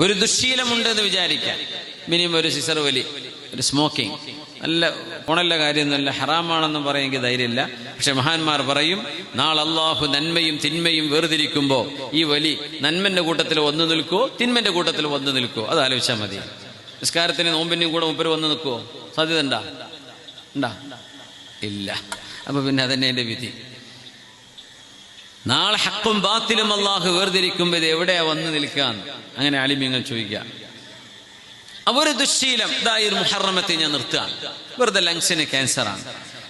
ഒരു ദുശ്ശീലമുണ്ട് എന്ന് വിചാരിക്കാം. മിനിമം ഒരു സിസർ വലി ഒരു സ്മോക്കിംഗ് നല്ല ഗുണല്ല നല്ല ഹറാമാണെന്നും പറയുമെങ്കിൽ ധൈര്യമില്ല. പക്ഷെ മഹാന്മാർ പറയും നാളെ അള്ളാഹു നന്മയും തിന്മയും വേർതിരിക്കുമ്പോൾ ഈ വലി നന്മന്റെ കൂട്ടത്തിൽ വന്നു നിൽക്കുവോ തിന്മന്റെ കൂട്ടത്തിൽ വന്നു നിൽക്കുവോ അത് ആലോചിച്ചാൽ മതി. നിസ്കാരത്തിന് നോമ്പിന്റെ കൂടെ മുപ്പര് വന്നു നിൽക്കുവോ? സാധ്യത ഉണ്ടാ? ഉണ്ടാ? ഇല്ല. അപ്പൊ പിന്നെ അതന്നെ എന്റെ വിധി. നാളെ ഹക്കും ബാത്തിലും അള്ളാഹു വേർതിരിക്കുമ്പോൾ ഇത് എവിടെയാ വന്ന് നിൽക്കാൻ? അങ്ങനെ അലിമ്യങ്ങൾ ചോദിക്കുക. അപ്പൊ ദുശ്ശീലം ഇതാ ഈ ഒരു മുഹറമത്തെ ഞാൻ നിർത്തുക വെറുതെ ലങ്സിന് ക്യാൻസറാണ്.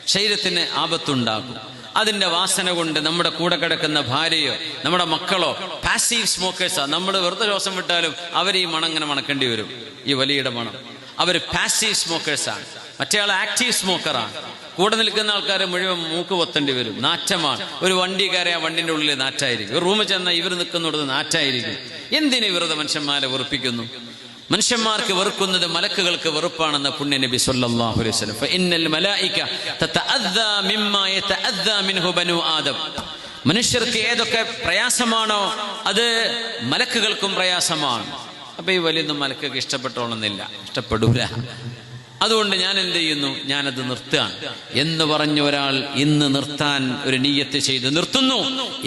ശരീരത്തിന് ആപത്തുണ്ടാകും അതിന്റെ വാസന കൊണ്ട് നമ്മുടെ കൂടെ കിടക്കുന്ന ഭാര്യയോ നമ്മുടെ മക്കളോ പാസീവ് സ്മോക്കേഴ്സോ നമ്മൾ വെറുതെ ശ്വാസം വിട്ടാലും അവർ ഈ മണം ഇങ്ങനെ മണക്കേണ്ടി വരും. ഈ വലിയ മണം. അവർ പാസീവ് സ്മോക്കേഴ്സാണ് മറ്റേ ആൾ ആക്റ്റീവ് സ്മോക്കറാണ് കൂടെ നിൽക്കുന്ന ആൾക്കാർ മുഴുവൻ മൂക്ക് പൊത്തേണ്ടി വരും. നാറ്റമാണ്. ഒരു വണ്ടി കയറി ആ വണ്ടിന്റെ ഉള്ളിൽ നാറ്റായിരിക്കും. ഒരു റൂമിൽ ചെന്നാൽ ഇവർ നിൽക്കുന്നിടത്ത് നാറ്റായിരിക്കും. എന്തിനു ഇവരുടെ മനുഷ്യന്മാരെ വെറുപ്പിക്കുന്നു? മനുഷ്യന്മാർക്ക് വെറുക്കുന്നത് മലക്കുകൾക്ക് വെറുപ്പാണെന്ന പുണ്യ നബി സല്ലല്ലാഹു അലൈഹി വസല്ലം. ഇന്നൽ മലായിക മിൻഹു ആദം. മനുഷ്യർക്ക് ഏതൊക്കെ പ്രയാസമാണോ അത് മലക്കുകൾക്കും പ്രയാസമാണ്. അപ്പൊ ഈ വലിയൊന്നും മലക്കൊക്കെ ഇഷ്ടപ്പെട്ടോളന്നില്ല. ഇഷ്ടപ്പെടൂല. അതുകൊണ്ട് ഞാൻ എന്ത് ചെയ്യുന്നു? ഞാനത് നിർത്തുകയാണ്. എന്ന് പറഞ്ഞ ഒരാൾ ഇന്ന് നിർത്താൻ ഒരു നീയത്ത് ചെയ്ത് നിർത്തുന്നു.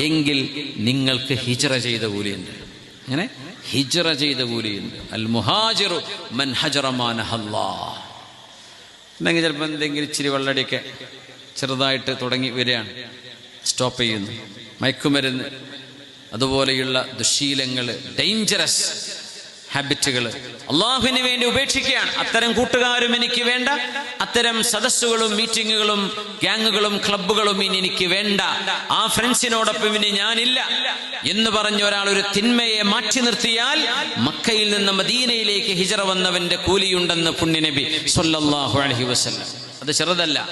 എങ്കിൽ നിങ്ങൾക്ക് ഹിജറ ചെയ്ത കൂലിയുണ്ട്. അങ്ങനെ ഹിജറ ചെയ്ത കൂലിയുണ്ട്. അൽ മുഹാജിറു മൻ അല്ലെങ്കിൽ ചിലപ്പോൾ എന്തെങ്കിലും ഇച്ചിരി വെള്ളടിയൊക്കെ ചെറുതായിട്ട് തുടങ്ങി വരികയാണ്. സ്റ്റോപ്പ് ചെയ്യുന്നു. മയക്കുമരുന്ന്. അതുപോലെയുള്ള ദുശീലങ്ങൾ ഡേഞ്ചറസ് ഹാബിറ്റുകൾ അള്ളാഹുവിന് വേണ്ടി ഉപേക്ഷിക്കുകയാണ്. അത്തരം കൂട്ടുകാരും എനിക്ക് വേണ്ട. അത്തരം സദസ്സുകളും മീറ്റിങ്ങുകളും ഗ്യാങ്ങുകളും ക്ലബുകളും ഇനി എനിക്ക് വേണ്ട. ആ ഫ്രണ്ട്സിനോടൊപ്പം ഇനി ഞാനില്ല. എന്ന് പറഞ്ഞ ഒരാൾ ഒരു തിന്മയെ മാറ്റി നിർത്തിയാൽ മക്കയിൽ നിന്ന് മദീനയിലേക്ക് ഹിജറ വന്നവന്റെ കൂലിയുണ്ടെന്ന് പുണ്യനബി സൊല്ലാഹു അലഹി വസല്ലം. അത് ചെറുതല്ല.